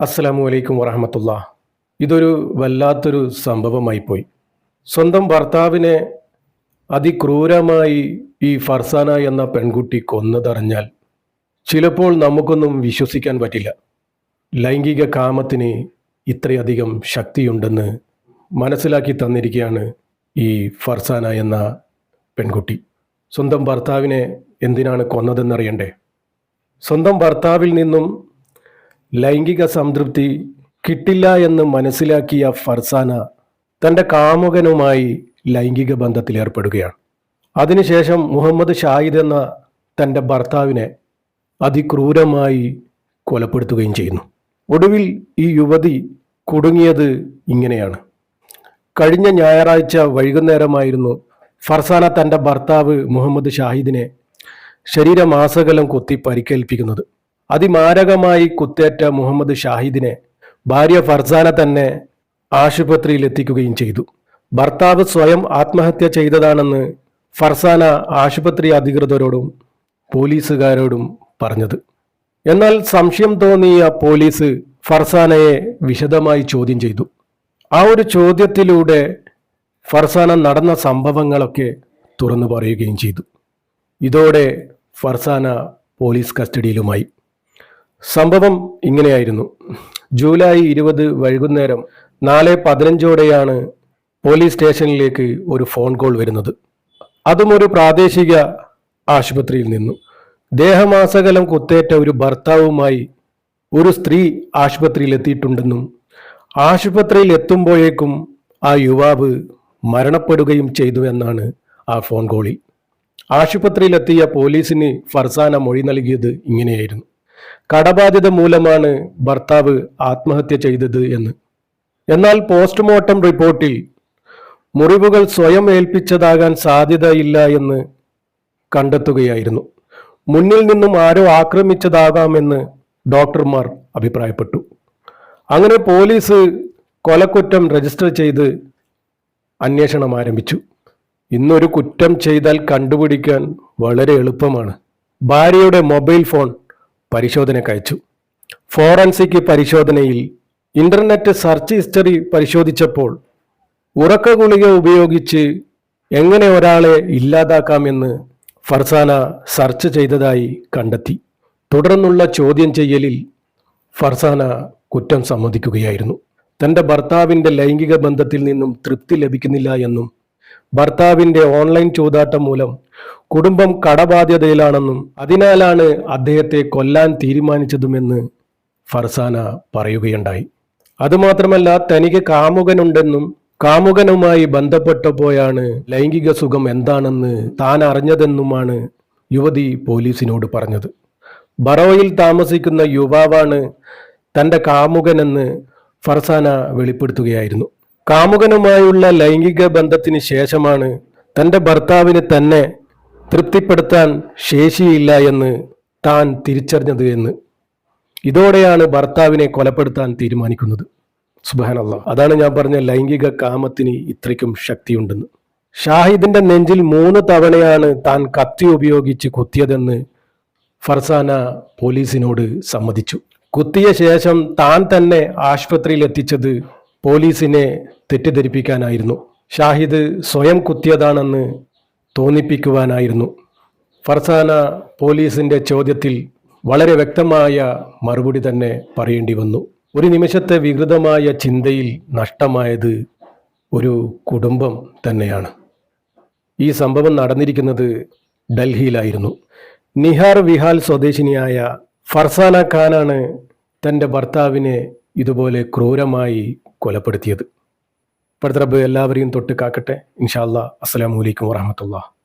അസ്സലാമു അലൈക്കും വറഹമത്തുള്ള. ഇതൊരു വല്ലാത്തൊരു സംഭവമായി പോയി. സ്വന്തം ഭർത്താവിനെ അതിക്രൂരമായി ഈ ഫർസാന എന്ന പെൺകുട്ടി കൊന്നതറിഞ്ഞാൽ ചിലപ്പോൾ നമുക്കൊന്നും വിശ്വസിക്കാൻ പറ്റില്ല. ലൈംഗിക കാമത്തിന് ഇത്രയധികം ശക്തിയുണ്ടെന്ന് മനസ്സിലാക്കി തന്നിരിക്കുകയാണ് ഈ ഫർസാന എന്ന പെൺകുട്ടി. സ്വന്തം ഭർത്താവിനെ എന്തിനാണ് കൊന്നതെന്നറിയണ്ടേ? സ്വന്തം ഭർത്താവിൽ നിന്നും ലൈംഗിക സംതൃപ്തി കിട്ടില്ല എന്ന് മനസ്സിലാക്കിയ ഫർസാന തന്റെ കാമുകനുമായി ലൈംഗിക ബന്ധത്തിലേർപ്പെടുകയാണ് അതിനുശേഷം മുഹമ്മദ് ഷാഹിദ് എന്ന തന്റെ ഭർത്താവിനെ അതിക്രൂരമായി കൊലപ്പെടുത്തുകയും ചെയ്യുന്നു. ഒടുവിൽ ഈ യുവതി കുടുങ്ങിയത് ഇങ്ങനെയാണ്. കഴിഞ്ഞ ഞായറാഴ്ച വൈകുന്നേരമായിരുന്നു ഫർസാന തന്റെ ഭർത്താവ് മുഹമ്മദ് ഷാഹിദിനെ ശരീരമാസകലം കൊത്തി പരിക്കേൽപ്പിക്കുന്നത്. അതിമാരകമായി കുത്തേറ്റ മുഹമ്മദ് ഷാഹിദിനെ ഭാര്യ ഫർസാന തന്നെ ആശുപത്രിയിൽ എത്തിക്കുകയും ചെയ്തു. ഭർത്താവ് സ്വയം ആത്മഹത്യ ചെയ്തതാണെന്ന് ഫർസാന ആശുപത്രി അധികൃതരോടും പോലീസുകാരോടും പറഞ്ഞത്. എന്നാൽ സംശയം തോന്നിയ പോലീസ് ഫർസാനയെ വിശദമായി ചോദ്യം ചെയ്തു. ആ ഒരു ചോദ്യത്തിലൂടെ ഫർസാന നടന്ന സംഭവങ്ങളൊക്കെ തുറന്നു പറയുകയും ചെയ്തു. ഇതോടെ ഫർസാന പോലീസ് കസ്റ്റഡിയിലുമായി. സംഭവം ഇങ്ങനെയായിരുന്നു. ജൂലൈ ഇരുപത് വൈകുന്നേരം നാല് പതിനഞ്ചോടെയാണ് പോലീസ് സ്റ്റേഷനിലേക്ക് ഒരു ഫോൺ കോൾ വരുന്നത്. അതും ഒരു പ്രാദേശിക ആശുപത്രിയിൽ നിന്നും. ദേഹമാസകലം കുത്തേറ്റ ഒരു ഭർത്താവുമായി ഒരു സ്ത്രീ ആശുപത്രിയിൽ എത്തിയിട്ടുണ്ടെന്നും ആശുപത്രിയിൽ എത്തുമ്പോഴേക്കും ആ യുവാവ് മരണപ്പെടുകയും ചെയ്തു എന്നാണ് ആ ഫോൺ കോളിൽ. ആശുപത്രിയിലെത്തിയ പോലീസിന് ഫർസാന മൊഴി നൽകിയത് ഇങ്ങനെയായിരുന്നു. കടബാധ്യത മൂലമാണ് ഭർത്താവ് ആത്മഹത്യ ചെയ്തത് എന്ന്. എന്നാൽ പോസ്റ്റ്മോർട്ടം റിപ്പോർട്ടിൽ മുറിവുകൾ സ്വയം ഏൽപ്പിച്ചതാകാൻ സാധ്യതയില്ല എന്ന് കണ്ടെത്തുകയായിരുന്നു. മുന്നിൽ നിന്നും ആരോ ആക്രമിച്ചതാകാമെന്ന് ഡോക്ടർമാർ അഭിപ്രായപ്പെട്ടു. അങ്ങനെ പോലീസ് കൊലക്കുറ്റം രജിസ്റ്റർ ചെയ്ത് അന്വേഷണം ആരംഭിച്ചു. ഇന്നൊരു കുറ്റം ചെയ്താൽ കണ്ടുപിടിക്കാൻ വളരെ എളുപ്പമാണ്. ഭാര്യയുടെ മൊബൈൽ ഫോൺ പരിശോധനയ്ക്ക് അയച്ചു ഫോറൻസിക് പരിശോധനയിൽ ഇന്റർനെറ്റ് സെർച്ച് ഹിസ്റ്ററി പരിശോധിച്ചപ്പോൾ ഉറക്ക ഗുളിക ഉപയോഗിച്ച് എങ്ങനെ ഒരാളെ ഇല്ലാതാക്കാമെന്ന് ഫർസാന സെർച്ച് ചെയ്തതായി കണ്ടെത്തി. തുടർന്നുള്ള ചോദ്യം ചെയ്യലിൽ ഫർസാന കുറ്റം സമ്മതിക്കുകയായിരുന്നു. തന്റെ ഭർത്താവിന്റെ ലൈംഗിക ബന്ധത്തിൽ നിന്നും തൃപ്തി ലഭിക്കുന്നില്ല എന്നും ഭർത്താവിന്റെ ഓൺലൈൻ ചൂതാട്ടം മൂലം കുടുംബം കടബാധ്യതയിലാണെന്നും അതിനാലാണ് അദ്ദേഹത്തെ കൊല്ലാൻ തീരുമാനിച്ചതുമെന്ന് ഫർസാന പറയുകയുണ്ടായി. അതുമാത്രമല്ല തനിക്ക് കാമുകനുണ്ടെന്നും കാമുകനുമായി ബന്ധപ്പെട്ടപ്പോഴാണ് ലൈംഗിക സുഖം എന്താണെന്ന് താൻ അറിഞ്ഞതെന്നുമാണ് യുവതി പോലീസിനോട് പറഞ്ഞത്. ബറോയിൽ താമസിക്കുന്ന യുവാവാണ് തന്റെ കാമുകനെന്ന് ഫർസാന വെളിപ്പെടുത്തുകയായിരുന്നു. കാമുകനുമായുള്ള ലൈംഗിക ബന്ധത്തിന് ശേഷമാണ് തന്റെ ഭർത്താവിന് തന്നെ തൃപ്തിപ്പെടുത്താൻ ശേഷിയില്ല എന്ന് താൻ തിരിച്ചറിഞ്ഞത് എന്ന്. ഇതോടെയാണ് ഭർത്താവിനെ കൊലപ്പെടുത്താൻ തീരുമാനിക്കുന്നത്. സുബാനല്ല അതാണ് ഞാൻ പറഞ്ഞ ലൈംഗിക കാമത്തിന് ഇത്രയ്ക്കും ശക്തിയുണ്ടെന്ന്. ഷാഹിദിന്റെ നെഞ്ചിൽ മൂന്ന് തവണയാണ് താൻ കത്തി ഉപയോഗിച്ച് കുത്തിയതെന്ന് ഫർസാന പോലീസിനോട് സമ്മതിച്ചു. കുത്തിയ ശേഷം താൻ തന്നെ ആശുപത്രിയിൽ എത്തിച്ചത് പോലീസിനെ തെറ്റിദ്ധരിപ്പിക്കാനായിരുന്നു. ഷാഹിദ് സ്വയം കുത്തിയതാണെന്ന് തോന്നിപ്പിക്കുവാനായിരുന്നു. ഫർസാന പോലീസിന്റെ ചോദ്യത്തിൽ വളരെ വ്യക്തമായ മറുപടി തന്നെ പറയേണ്ടി വന്നു. ഒരു നിമിഷത്തെ വികൃതമായ ചിന്തയിൽ നഷ്ടമായത് ഒരു കുടുംബം തന്നെയാണ്. ഈ സംഭവം നടന്നിരിക്കുന്നത് ഡൽഹിയിലായിരുന്നു. നിഹാർ വിഹാൽ സ്വദേശിനിയായ ഫർസാന ഖാനാണ് തന്റെ ഭർത്താവിനെ ഇതുപോലെ ക്രൂരമായി കൊലപ്പെടുത്തിയത്. പടുത്തറബ് എല്ലാവരെയും തൊട്ട് കാക്കട്ടെ. ഇൻഷാല്ലാ അസ്സലാമു അലൈക്കും വറഹമത്തുള്ള